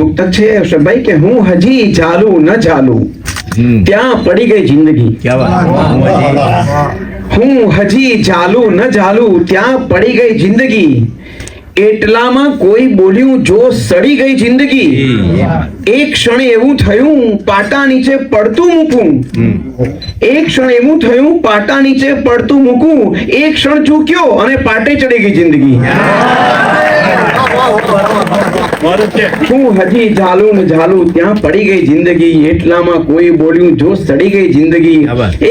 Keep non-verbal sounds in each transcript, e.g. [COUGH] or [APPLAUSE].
મુક્તક છે ભાઈ કે હું હજી ચાલું ન ચાલું ત્યાં પડી ગઈ જિંદગી. હું હજી ચાલું ન ચાલું ત્યાં પડી ગઈ જિંદગી. એટલામાં કોઈ બોલ્યું જો સડી ગઈ જિંદગી એક ક્ષણે એવું થયું પાટા નીચે પડતું મૂકું. એક ક્ષણ એવું થયું પાટા નીચે પડતું મૂકું. એક ક્ષણ ચૂક્યો અને પાટે ચડી ગઈ જિંદગી. હું હજી ઝાલું ને ઝાલું? ત્યાં પડી ગઈ જિંદગી એટલામાં કોઈ બોલ્યું જો સડી ગઈ જિંદગી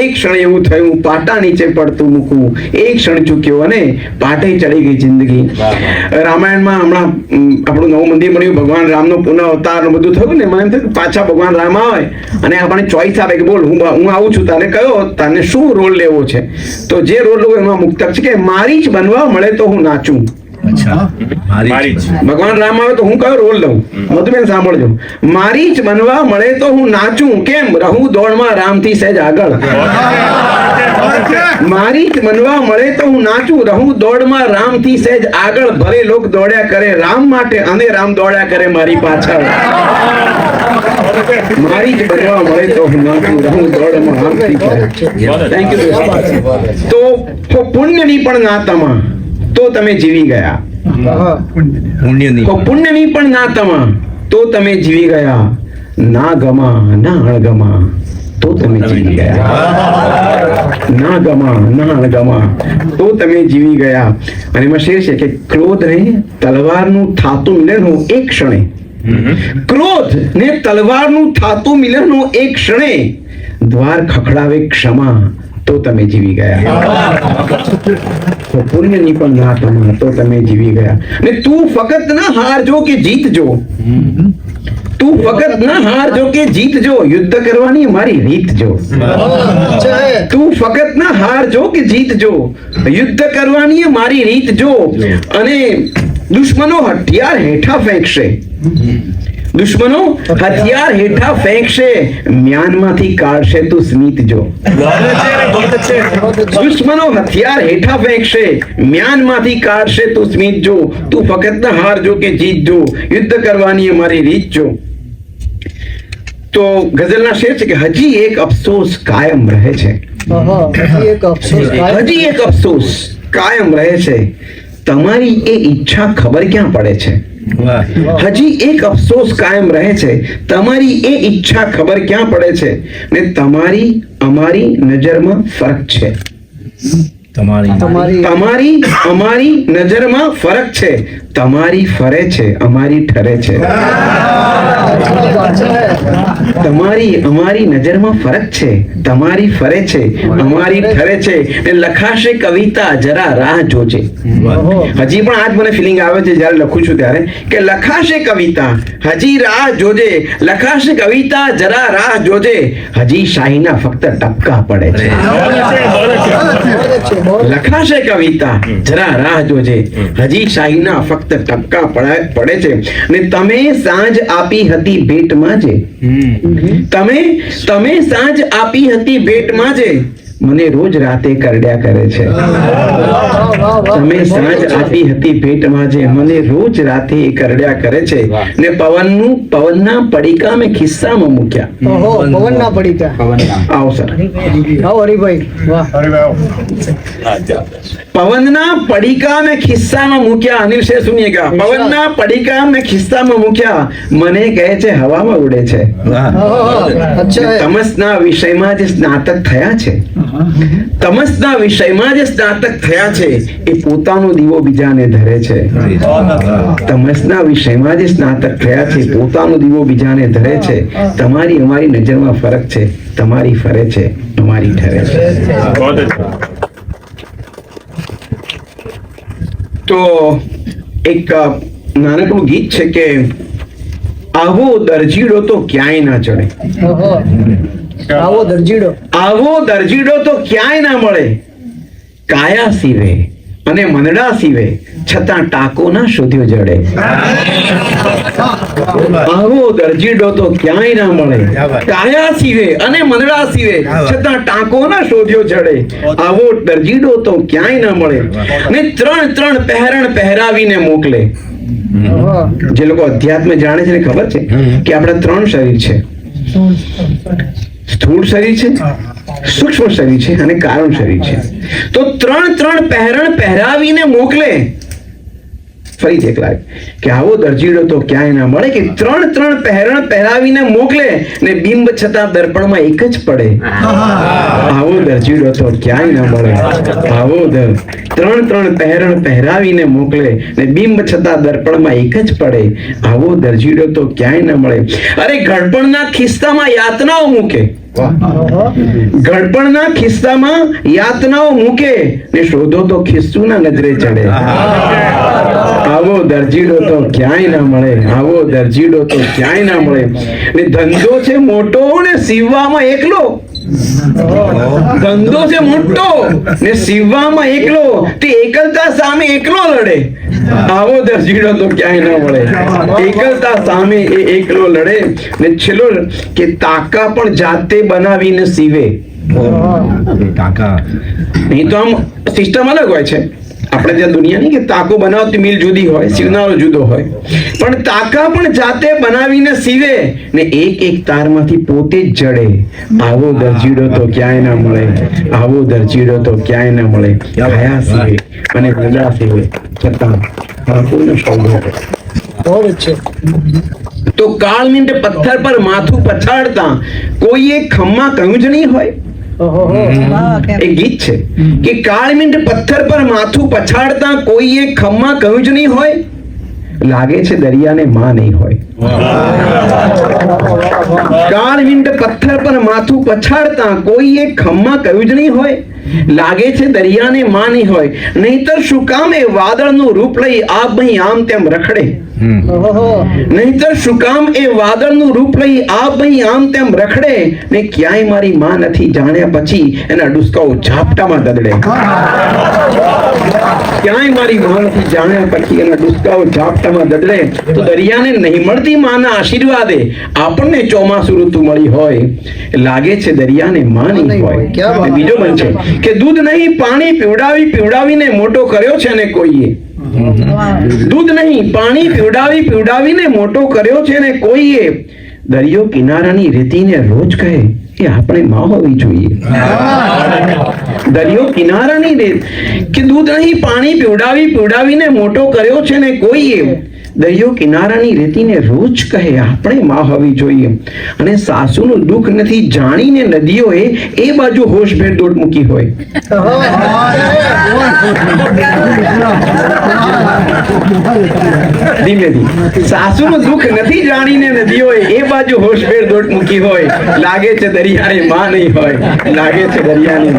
એક ક્ષણ એવું થયું પાટા નીચે પડતું મૂકું એક ક્ષણ ચૂક્યો અને પાટે ચડી ગઈ જિંદગી. રામાયણમાં હમણાં આપણું નવું મંદિર બન્યું ભગવાન રામનો પુનઃ અવતાર ને બધું થયું ને મને એમ થયું પાછા ભગવાન રામ આવે. અને આપણને ચોઈસ આપે કે બોલ હું હું આવું છું તને કયો તને શું રોલ લેવો છે? તો જે રોલ લેવો એમાં મુક્તક છે કે મારી જ બનવા મળે તો હું નાચું. મારી મારી જ. ભગવાન રામ આવે તો હું કયો રોલ લઉં? મધુબેન સાંભળજો. મારી જ બનવા મળે તો હું નાચું. કેમ? રહું દોડમાં રામથી સહેજ આગળ. મારી જ બનવા મળે તો હું નાચું. રહું દોડમાં રામથી સહેજ આગળ. ભલે લોક દોડ્યા કરે રામ માટે અને રામ દોડ્યા કરે મારી પાછળ. મારી જ બનવા મળે તો હું નાચું. રહું દોડમાં રામથી થેન્ક યુ તો તો પુણ્યની પણ નાતામાં. તો તમે જીવી ગયા. પુણ્યની. તો પુણ્યની પણ નાતામાં તો તમે જીવી ગયા. ના ગમા ના અણગમા તો તમે જીવી ગયા. ના ગમા ના અણગમા તો તમે જીવી ગયા. અને એમાં શેર છે કે ક્રોધ ને તલવારનું થાતું મિલનનું એક ક્ષણે. ક્રોધ ને તલવારનું થાતું મિલનનું એક ક્ષણે. દ્વાર ખખડાવે ક્ષમા. તો તમે જીવી ગયા તો પુણ્યની પણ ના તમા તો તમે જીવી ગયા ને તું ફક્ત ના હારજો કે જીતજો તું ફક્ત ના હારજો કે જીતજો યુદ્ધ કરવાની મારી રીત જો તું ફક્ત ના હારજો કે જીતજો યુદ્ધ કરવાની મારી રીત જો અને દુશ્મનો હથિયાર હેઠા ફેંકશે દુશ્મનો હથિયાર હેઠા ફેંકશે મ્યાનમાંથી કાઢશે તું સ્મિત જો. દુશ્મનો હથિયાર હેઠા ફેંકશે મ્યાનમાંથી કાઢશે તું સ્મિત જો. તું ફક્ત ના હારજો કે જીતજો યુદ્ધ કરવાની એ મારી રીત જો. તો ગઝલના શેર છે કે હજી એક અફસોસ કાયમ રહે છે. એક અફસોસ થાય હજી એક અફસોસ કાયમ રહે છે. તમારી એ ઈચ્છા ખબર ક્યાં પડે છે? વાહ હજી એક અફસોસ કાયમ રહે છે. તમારી એ ઈચ્છા ખબર ક્યાં પડે છે? ને તમારી અમારી નજરમાં ફરક છે. તમારી તમારી તમારી અમારી નજરમાં ફરક છે. તમારી ફરે છે અમારી ઠરે છે. તમારી, અમારી નજરમાં ફરક છે. તમારી ફરે છે. અમારી ઠરે છે. ને લખાશે કવિતા, જરા રાહ જોજે. હજી પણ આજ મને ફિલિંગ આવે છે જ્યારે લખું છું ત્યારે કે લખાશે કવિતા, હજી રાહ જોજે. લખાશે કવિતા, જરા રાહ જોજે. હજી શાહીના ફક્ત ટપકા પડે છે. લખાશે કવિતા, જરા રાહ જોજે. હજી શાહીના ફક્ત ટપકા પડા- છે. ને તમે સાંજ આપી હતી ભેટમાં જે. તમે તમે સાંજ આપી હતી ભેટમાં જે. મને રોજ રાતે કરડ્યા કરે છે. તમે સાંજ આપી હતી ભેટમાં જે મને રોજ રાતે એ કરડ્યા કરે છે. ને પવનનું પવનના પડીકા મેં ખિસ્સામાં મૂક્યા. ઓહો પવન ના પડી આવો સર. આવો હરિભાઈ વાહ. પવનના પડીકા મેં ખિસ્સામાં મૂક્યા અનિલ છે સુનિએગા પવનના પડીકા મેં ખિસ્સામાં મૂક્યા. મને કહે છે હવામાં ઉડે છે. તમસના વિષયમાં જે સ્નાતક થયા છે તમસના વિષયમાં જે સ્નાતક થયા છે, એ પોતાનો દીવો બીજાને ધરે છે. તમસના વિષયમાં જે સ્નાતક થયા છે પોતાનો દીવો બીજાને ધરે છે. તમારી અમારી નજરમાં ફરક છે. તમારી ફરે છે. અમારી ઠરે છે. તો એક નાનકડું ગીત છે કે, આવો દરજીડો તો ક્યાંય ના ચડે. આવો દરજીડો. આવો દરજીડો તો ક્યાંય ના મળે. કાયા સીવે અને મનડા સીવે છતાં ટાકો ના શોધ્યો જડે. આવો દરજીડો તો ક્યાંય ના મળે. કાયા સીવે અને મનડા સીવે છતાં ટાંકો ના શોધ્યો જડે. આવો દરજીડો તો ક્યાંય ના મળે. ને ત્રણ ત્રણ પહેરણ પહેરાવીને મોકલે. જે લોકો અધ્યાત્મ જાણે છે ને ખબર છે કે આપણા ત્રણ શરીર છે. સ્થૂળ શરીર છે સૂક્ષ્મ શરીર છે અને કારણ શરીર છે. તો ત્રણ ત્રણ પહેરણ પહેરાવીને મોકલે. ફરીથી એક લાઈન કે આવો દરજીડો તો ક્યાંય ના મળે કે ત્રણ ત્રણ પહેરણ પહેરાવીને મોકલે ને બિંબ છતાં દર્પણમાં એક જ પડે. આવો દરજીડો તો ક્યાંય ના મળે. આવો દર ત્રણ ત્રણ પહેરણ પહેરાવીને મોકલે ને બિંબ છતાં દર્પણમાં એક જ પડે. આવો દરજીડો તો ક્યાંય ના મળે. અરે ઘડપણના ખિસ્સામાં યાતનાઓ મૂકે. ગડપણના ખિસ્સામાં યાતનાઓ મૂકે ને શોધો તો ખિસ્સું ના નજરે ચડે. આવો દરજીડો તો ક્યાંય ના મળે આવો દરજીડો તો ક્યાંય ના મળે. ને ધંધો છે મોટો ને સીવવામાં એકલો. ધંધો છે મોટો ને સીવવામાં એકલો. તે એકલતા સામે એકલો લડે. આવો દરજીડો તો ક્યાંય ના મળે. એકલતા સામે એ એકલો લડે. ને છેલ્લો કે તાકા પણ જાતે બનાવીને સીવે. કાકા નહીં તો આમ સિસ્ટમ અલગ હોય છે. આપણે ત્યાં દુનિયાની કે તાકો બનાવતી મિલ જુદી હોય સીવનારો જુદો હોય. પણ તાકા પણ જાતે બનાવીને સીવે ને એક એક તારમાંથી પોતે જ જડે. આવો દરજીડો તો ક્યાંય ના મળે. આવો દરજીડો તો ક્યાંય ના મળે. કયા સીવે અને રજા સીવે. છતાં ઠાકોરનો શોધો બહુ છે. તો કાળ મિંટ પથ્થર પર માથું પછાડતા કોઈએ ખમ્મા કહ્યું જ નહીં હોય. એ ગીત છે. કે કાળ મિંટ પથ્થર પર માથું પછાડતા કોઈએ ખમ્મા કહ્યું જ નહીં હોય? લાગે છે દરિયાને માં નહીં હોય. કાળ પથ્થર પર માથું પછાડતા કોઈએ ખમ્મા કહ્યું જ નહીં હોય. લાગે છે દરિયાને માની હોય. નહીતર શું કામ એ વાદળનું રૂપ લઈ આપ અહીં આમ તેમ રખડે? ઓહો. નહીતર શું કામ એ વાદળનું રૂપ લઈ આપ અહીં આમ તેમ રખડે? ને ક્યાંય મારી માં નથી જાણ્યા પછી એના ડુસકાઓ ઝાપટામાં દદડે ક્યાંય મારી માં જાણ્યા પછી એના ડુસકાઓ ઝાપટામાં દદડે તો દરિયાને નહીં મળતી માના આશીર્વાદે આપણને ચોમાસુ ઋતુ મળી હોય. લાગે છે દરિયાને માની હોય. બીજો બન છે કે દૂધ નહીં પાણી પીવડાવી પીવડાવીને મોટો કર્યો છે ને કોઈએ? દૂધ નહીં પાણી પીવડાવી પીવડાવીને મોટો કર્યો છે ને કોઈએ? દરિયો કિનારાની રેતીને રોજ કહે એ આપણે માં હોવી જોઈએ. દરિયો કિનારાની રેત કે દૂધ અહીં પાણી પીવડાવી, પીવડાવીને મોટો કર્યો છે ને કોઈએ દરિયો કિનારાની રેતીને રોજ કહે, આપણે માં હોવી જોઈએ. અને સાસુનું દુઃખ નથી જાણીને નદીઓએ એ બાજુ હોશભેર દોટ મૂકી હોય. ધીમે ધીમે. સાસુનું દુઃખ નથી જાણીને નદીઓ એ બાજુ હોશભેર દોટ મૂકી હોય. લાગે છે દરિયાની માં નહીં હોય. લાગે છે દરિયાની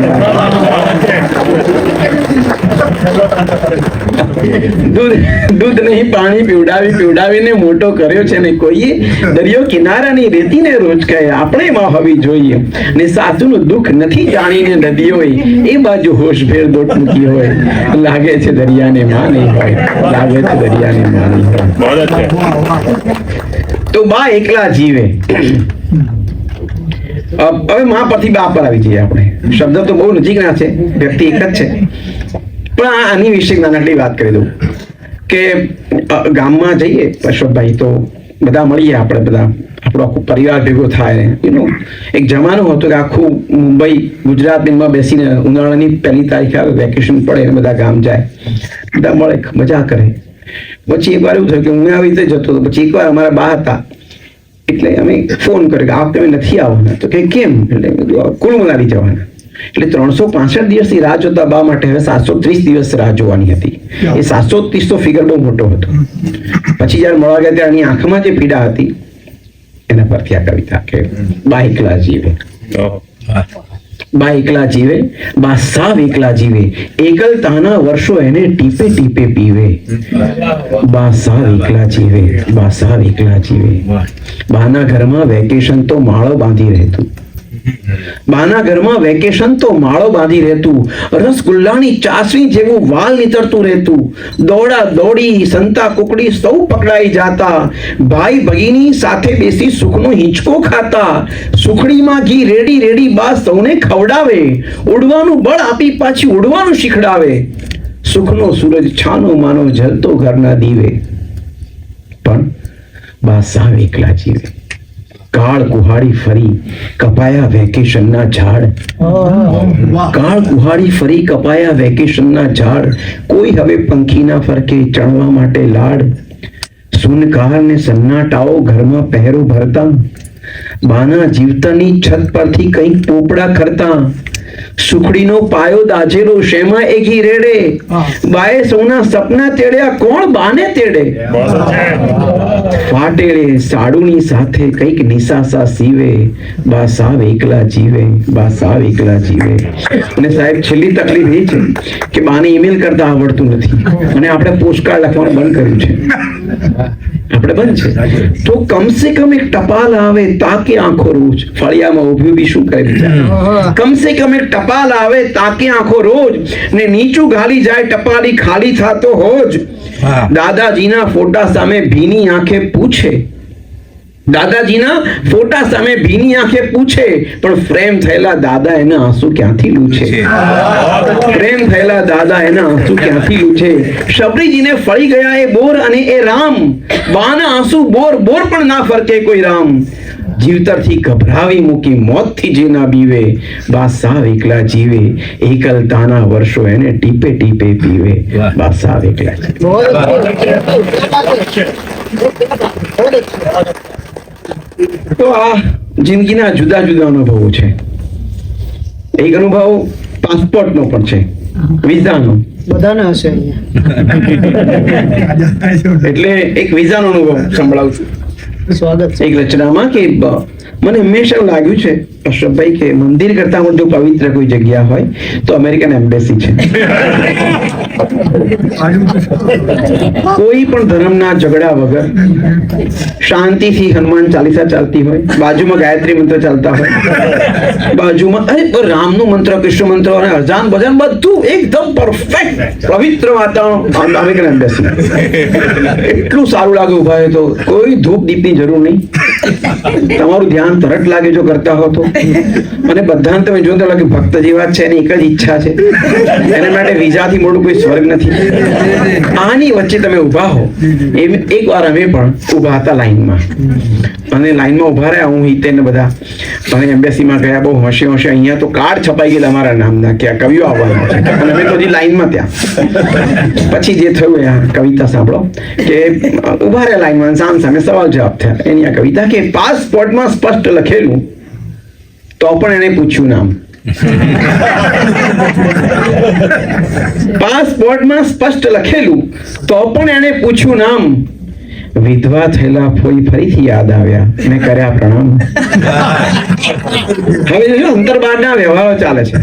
દૂધ દૂધ નહીં, પાણી પીવડાવી, પીવડાવીને મોટો કર્યો છે ને કોઈએ દરિયો કિનારાની રેતીને કહે આપણે માં હોવી જોઈએ. ને સાસુનું દુઃખ નથી જાણીને નદીઓએ એ બાજુ હોશભેર દોટ મૂકી હોય. લાગે છે દરિયાને માં નહીં હોય. લાગે છે દરિયાને માં નહીં હોય તો બા એકલા જીવે. હવે મા પરથી બા પર આવી જઈએ આપણે. શબ્દ તો બહુ નજીકના છે. વ્યક્તિ એક જ છે. પણ આ આની વિશે નાનકડી વાત કરી દઉં. કે ગામમાં જઈએ પરશોત્તભાઈ તો બધા મળીએ આપણે બધા. આપણો આખો પરિવાર ભેગો થાય. એનો એક જમાનો હતો કે આખું મુંબઈ ગુજરાતમાં બેસીને ઉનાળાની પહેલી તારીખે આવે વેકેશન પડે અને બધા ગામ જાય. બધા મળે મજા કરે. પછી એકવાર એવું થયું કે હું આવી રીતે જતો હતો. પછી એકવાર અમારા બા હતા. એટલે અમે ફોન કર્યો કે આપ તમે નથી આવવાના. તો કે કેમ? એટલે મનાલી જવાના? એટલે ત્રણસો પાસઠ દિવસની રાહ જોતા બા માટે હવે સાતસો ત્રીસ દિવસ રાહ જોવાની હતી. એ સાતસો ત્રીસ તો ફિગર બહુ મોટો હતો. પછી જ્યારે મળવા ગયા ત્યારે એની આંખમાં જે પીડા હતી એના પરથી આ કવિતા કે બા એકલા જીવે. બા એકલા જીવે બા સાવ એકલા જીવે. એકલતાના વર્ષો એને ટીપે ટીપે પીવે. બા સાવ એકલા જીવે બા સાવ એકલા જીવે. બાના ઘરમાં વેકેશન તો માળો બાંધી રહેતું. બાના ઘરમાં વેકેશન તો માળો બાંધી રહેતું, રસગુલ્લાની ચાસણી જેવું વાલ નીતરતું રહેતું, દોડા દોડી સંતા કુકડી સૌ પકડાઈ જાતા, ભાઈ ભગીની સાથે બેસી સુખનો હિંચકો ખાતા, સુખડીમાં ઘી રેડી રેડી બા સૌને ખવડાવે, ઉડવાનું બળ આપી પાછી ઉડવાનું શીખડાવે. સુખનો સૂરજ છાનો માનો જલતો ઘરના દીવે. પણ બા સાવ એકલા જીવે. કાળ કુહાડી ફરી કપાયા વેકેશનના ઝાડ. કાળ કુહાડી ફરી કપાયા વેકેશનના ઝાડ. કોઈ હવે પંખીના ફરકે ચણવા માટે લાડ. સુનકાર ને સન્નાટાઓ ઘરમાં પહેરો ભરતા. બાના જીવતાની છત પરથી કંઈક પોપડા ખરતા. સુખડીનો પાયો દાજેલો શેમાં એકી રેડે બાએ સૌના સપના તેડ્યા કોણ બાને તેડે? ફાટેડે સાડુની સાથે કંઈક નિશાસા સીવે બા સાવ એકલા જીવે બા સાવ એકલા જીવે. અને સાહેબ છેલ્લી તકલીફ એ છે કે બાને ઈમેલ કરતા આવડતું નથી. અને આપણે પોસ્ટકાર્ડ લખવાનું બંધ કર્યું છે. આપણે બંધ છે. તો કમસે કમ એક ટપાલ આવે તાકે આંખો રોજ. ફળિયામાં ઊભી બી શું કરે? કમસે કમ એક ટપાલ આવે તાકે આંખો રોજ. ને નીચું ઘાલી જાય ટપાલી ખાલી થતો હોજ. દાદાજીના ફોટા સામે ભીની આંખે પૂછે દાદાજીના ફોટા સામે ભીની આંખે પૂછે પણ ફ્રેમ થયેલા દાદા એના આંસુ ક્યાંથી લૂછે? પ્રેમ થયેલા દાદા એના આંસુ ક્યાંથી લૂછે? શબરીજીને ફળી ગયા એ બોર અને એ રામ. બાના આંસુ બોર બોર પણ ના ફરકે કોઈ રામ. જીવતરથી ગભરાવી મૂકી મોતથી જેના બીવે બા સાવ એકલા જીવે. એકલતાના વર્ષો એને ટીપે ટીપે પીવે. બા સાવ એકલા તો આ જિંદગીના જુદા જુદા અનુભવો છે. એક અનુભવ પાસપોર્ટનો પણ છે. વિઝાનો. બધાને હશે [LAUGHS] એટલે એક વિઝાનો અનુભવ સંભળાવું છું. સ્વાગત એક રચનામાં કે મને હંમેશા લાગ્યું છે અશરફભાઈ કે મંદિર કરતા પણ જો પવિત્ર કોઈ જગ્યા હોય, તો અમેરિકન એમ્બેસી છે. કોઈ પણ ધર્મના ઝઘડા વગર શાંતિથી હનુમાન ચાલીસા ચાલતી હોય, બાજુમાં ગાયત્રી મંત્ર ચાલતા હોય, બાજુમાં, અરે રામનું મંત્ર, કૃષ્ણ મંત્ર અને અરજાન ભજન બધું એકદમ પરફેક્ટ પવિત્ર વાતાવરણ, અમેરિકન એમ્બેસી. એટલું સારું લાગે ઊભા તો કોઈ ધૂપ દીપની જરૂર નહીં. તમારું ધ્યાન તરત લાગે જો કરતા હો તો. અને બધાને તમે જોતા લાગે ભક્ત જેવા છે, એની એક જ ઈચ્છા છે. એના માટે વિઝાથી મોટું કોઈ સ્વર્ગ નથી. આની વચ્ચે તમે ઊભા હો. એમ એકવાર અમે પણ ઊભા હતા લાઈનમાં. અને લાઈનમાં ઊભા રહ્યા, હું, હિતેન બધા. અને એમ્બેસીમાં ગયા, બહુ હશે હશે. અહીંયા તો કાર્ડ છપાઈ ગયેલા અમારા નામના કે આ કવિઓ આવવાના છે. અને અમે તો હજી લાઈનમાં ત્યાં. પછી જે થયું કવિતા સાંભળો, કે ઊભા રહ્યા લાઈનમાં સામ સામે સવાલ જવાબ એની આ કવિતા કે પાસપોર્ટમાં સ્પષ્ટ લખેલું તો પણ એને પૂછ્યું નામ. [LAUGHS] પાસપોર્ટમાં સ્પષ્ટ લખેલું તો પણ એને પૂછ્યું નામ. વિધવા થયેલા ફોઈ ફરીથી યાદ આવ્યા. મેં કર્યા પ્રણામ. હવે જોજો ના વ્યવહારો ચાલે છે.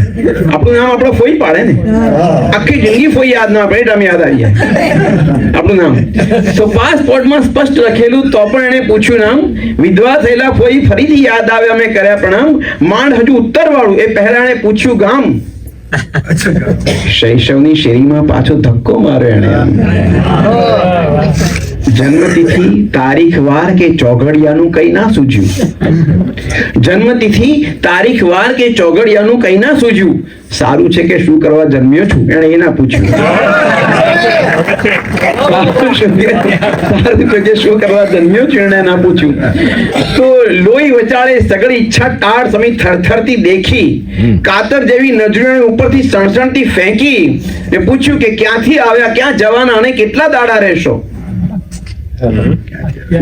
આપણું નામ આપણો ફોઈ પાડે ને. આખી જિંદગી ફોઈ યાદ ના પડે યાદ આવી જાય આપણું નામ. તો પાસપોર્ટમાં સ્પષ્ટ લખેલું, તો પણ એને પૂછ્યું નામ, વિધવા થયેલા ફોઈ ફરીથી યાદ આવ્યા મેં કર્યા પ્રણામ. માંડ હજુ ઉત્તર વાળું એ પહેલા એને પૂછ્યું, ગામ. શૈશવની શેરીમાં પાછો ધક્કો માર્યો એણે. જન્મતિથિ તારીખ વાર કે ચોઘડિયાનું કઈ ના સૂજ્યું. જન્મતિથિ તારીખ વાર કે ચોઘડિયાનું કઈ ના સૂજ્યું. સારું છે કે શું કરવા જન્મ્યો છું? એણે એ ના પૂછ્યું. સારું છે કે- શું કરવા જન્મ્યો છું? એણે ના પૂછ્યું. તો લોહી વચાળે સગળી ઈચ્છા ટાળ સમી થરથરતી દેખી. કાતર જેવી નજરો ઉપરથી સણસણતી ફેંકી ને પૂછ્યું કે ક્યાંથી આવ્યા? ક્યાં જવાના અને કેટલા દાડા રહેશો?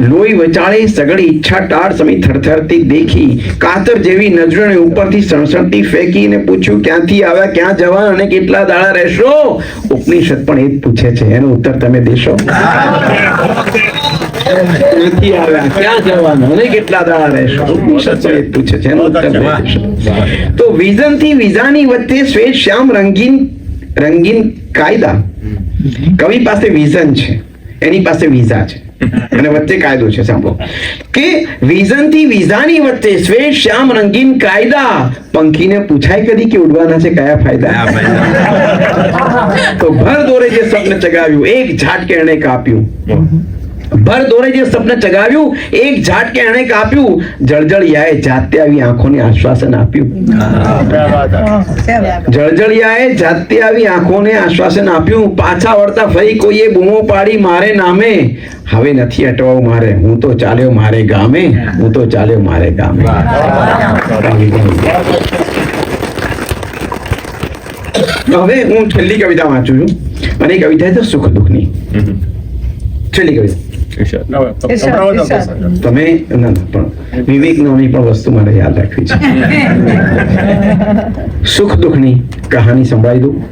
લોહી વચાળે સગળી ઈચ્છા ટાળ સમી થરથરતી દેખી કાતર જેવી નજરોને ઉપરથી સણસણતી ફેંકીને પૂછ્યું ક્યાંથી આવ્યા? ક્યાં જવા અને કેટલા દાડા રહેશો? ઉપનિષદ પણ એ જ પૂછે છે. એનો ઉત્તર તમે દેશો. ક્યાંથી આવ્યા? ક્યાં જવાના? અને કેટલા દાડા રહેશો? ઉપનિષદ પણ એ જ પૂછે છે. એનો ઉત્તર તો વિઝનથી વિઝાની વચ્ચે શ્વેત શ્યામ રંગીન રંગીન કાયદા. કવિ પાસે વિઝન છે. એની પાસે વિઝા છે. અને વચ્ચે કાયદો છે સાંભળો. કે વિઝનથી વિઝાની વચ્ચે શ્વેત શ્યામ રંગીન કાયદા. પંખીને પૂછાય કદી કે ઉડવાના છે કયા ફાયદા? તો ભર દોરે જે સ્વપ્ન ચગાવ્યું એક ઝાટકે એણે કાપ્યું ભર દોરે જે સપને ચગાવ્યું, એક ઝાટકે એણે કાપ્યું, જળજળિયાએ જાતે આવી આંખોને આશ્વાસન આપ્યું. જળજળિયાએ જાતે આવી આંખોને આશ્વાસન આપ્યું. પાછા વળતા ફરી કોઈએ બૂમો પાડી, મારે નામે. હવે નથી અટવાવું મારે. હું તો ચાલ્યો મારે ગામે. હું તો ચાલ્યો મારે ગામે. હવે હું છેલ્લી કવિતા વાંચું છું. અને કવિતા છે સુખ દુઃખની છેલ્લી કવિતા. તમે ના ના, પણ વિવેક નામની પણ વસ્તુ મારે યાદ રાખવી છે. [LAUGHS] સુખ દુઃખની કહાની સંભળાવી દઉં.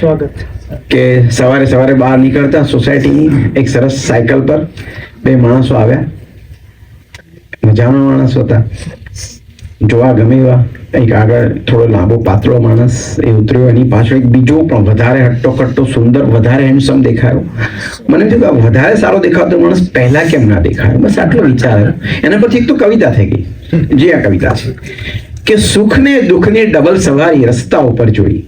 સ્વાગત. કે સવારે સવારે બહાર નીકળતા સોસાયટીની એક સરસ સાયકલ પર બે માણસો આવ્યા. મજાના માણસો હતા. જોવા ગમે એવા કંઈક આગળ થોડો લાંબો પાતળો માણસ એ ઉતર્યો. એની પાછળ એક બીજો પણ વધારે હટ્ટો કટ્ટો સુંદર વધારે હેન્ડસમ દેખાયો. મને થયું કે વધારે સારો દેખાતો માણસ પહેલા કેમ ના દેખાયો? બસ આટલો વિચાર એના પછી એક તો કવિતા થઈ ગઈ. જે આ કવિતા છે. કે સુખને દુઃખની ડબલ સવારી રસ્તા ઉપર જોઈ.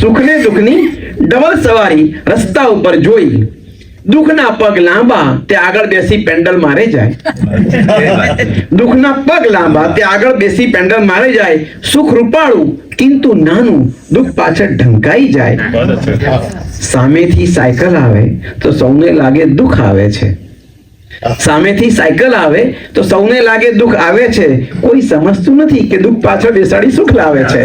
સુખને દુઃખની ડબલ સવારી રસ્તા ઉપર જોઈ. દુઃખના પગ લાંબા તે આગળ બેસી પેન્ડલ મારે જાય. દુઃખના પગ લાંબા તે આગળ બેસી પેન્ડલ મારે જાય. સુખ રૂપાળું કિંતુ નાનું દુઃખ પાછળ ઢંકાઈ જાય. સામેથી સાયકલ આવે તો સૌને લાગે દુઃખ આવે છે. સામેથી સાયકલ આવે તો સૌને લાગે દુઃખ આવે છે. કોઈ સમજતું નથી કે દુઃખ પાછળ બેસાડી સુખ લાવે છે.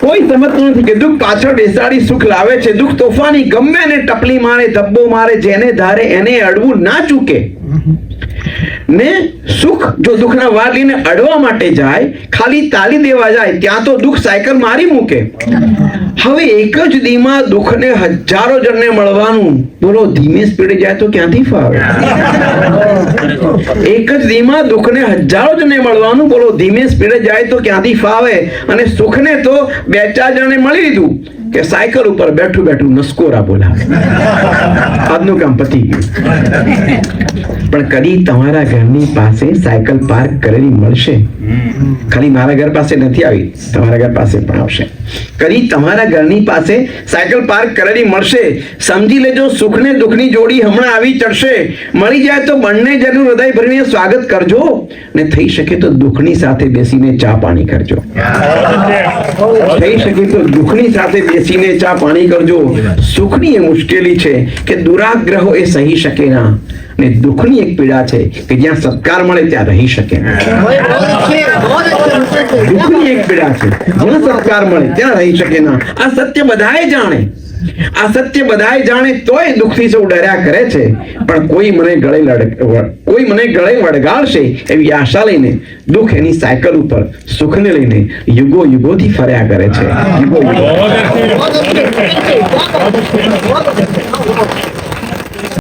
કોઈ સમજતું નથી કે દુઃખ પાછળ બેસાડી સુખ લાવે છે. દુઃખ તોફાની ગમે ને ટપલી મારે, ધબ્બો મારે, જેને ધારે એને અડવું ના ચૂકે. ને સુખ જો દુઃખના વાર લઈને અડવા માટે જાય, ખાલી તાલી દેવા જાય, ત્યાં તો દુઃખ સાયકલ મારી મૂકે. હવે એક જ દીમાં દુઃખને હજારો જણને મળવાનું. બોલો, ધીમે સ્પીડે જાય તો ક્યાંથી ફાવે? એક જ દીમાં દુઃખને હજારો જણને મળવાનું. બોલો, ધીમે સ્પીડે જાય તો ક્યાંથી ફાવે? અને સુખને તો બે ચાર જણને મળી લીધું. કે સાયકલ ઉપર બેઠું બેઠું નસકોરા બોલાવે આજનું કામ પતી ગયું. પણ કદી તમારા ઘરની પાસે સાયકલ પાર્ક કરેલી મળશે? ખાલી મારા ઘર પાસે નથી આવી તમારા ઘર પાસે પણ આવશે. કદી તમારા ઘરની પાસે સાયકલ પાર્ક કરેલી મળશે? સમજી લેજો સુખ ને દુઃખની જોડી હમણાં આવી ચડશે. મળી જાય તો બંને જણનું હૃદય ભરીને સ્વાગત કરજો. ને થઈ શકે તો દુઃખની સાથે બેસીને ચા પાણી કરજો. [LAUGHS] થઈ શકે તો દુઃખની સાથે બેસીને ચા પાણી કરજો. સુખની એ મુશ્કેલી છે કે દુરાગ્રહો એ સહી શકે ના. ને દુઃખની એક પીડા છે કે જ્યાં સત્કાર મળે ત્યાં રહી શકે દુઃખની એક પીડા છે, જ્યાં સત્કાર મળે ત્યાં રહી શકે ના. આ સત્ય બધાએ જાણે. આ સત્ય બધાય જાણે તોય દુઃખથી સૌ ડર્યા કરે છે. પણ કોઈ મને ગળે લડ કોઈ મને ગળે વળગાડશે એવી આશા લઈને દુઃખ એની સાયકલ ઉપર સુખને લઈને યુગો યુગોથી ફર્યા કરે છે. યુગો યુગો